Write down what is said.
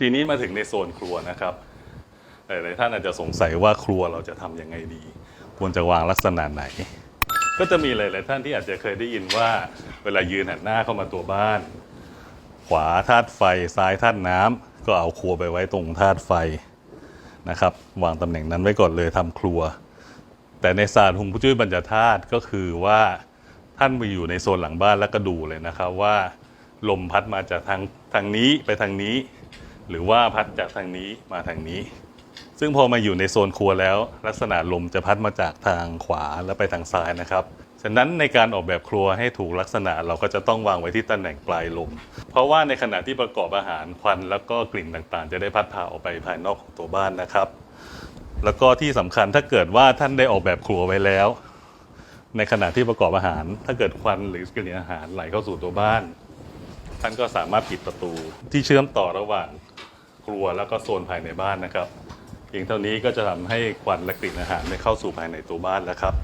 ทีนี้มาถึงในโซนครัวนะครับ หลายๆท่านอาจจะสงสัยว่าครัวเราจะทำยังไงดี ควรจะวางลักษณะไหน ก็จะมีหลาย ๆ ท่านที่อาจจะเคยได้ยินว่าเวลายืนหันหน้าเข้ามาตัวบ้าน ขวาธาตุไฟซ้ายธาตุน้ำก็เอาครัวไปไว้ตรงธาตุไฟนะครับ วางตำแหน่งนั้นไว้ก่อนเลยทำครัว แต่ในศาสตร์ฮวงจุ้ยบรรจธาตุก็คือว่าท่านไปอยู่ในโซนหลังบ้านแล้วก็ดูเลยนะครับว่า ลมพัดมาจากทางทางนี้ไปทางนี้ หรือว่าพัดจากทางนี้มาทางนี้ ซึ่งพอมาอยู่ในโซนครัวแล้ว ลักษณะลมจะพัดมาจากทางขวาและไปทางซ้ายนะครับฉะนั้นในการออกแบบครัวให้ถูกลักษณะเราก็จะต้องวางไว้ที่ตำแหน่งปลายลม เพราะว่าในขณะที่ประกอบอาหารควันแล้วก็กลิ่นต่างๆ จะได้พัดพาออกไปภายนอกของตัวบ้านนะครับ แล้วก็ที่สำคัญถ้าเกิดว่าท่านได้ออกแบบครัวไว้แล้ว ในขณะที่ประกอบอาหาร ถ้าเพียงควันหรือกลิ่นอาหารไหลเข้าสู่ตัวบ้าน ท่านก็สามารถปิดประตูที่เชื่อมต่อระหว่าง ครัวแล้วก็โซนภายในบ้านนะครับ เพียงเท่านี้ก็จะทำให้ควันและกลิ่นอาหารไม่เข้าสู่ภายในตัวบ้านแล้วครับ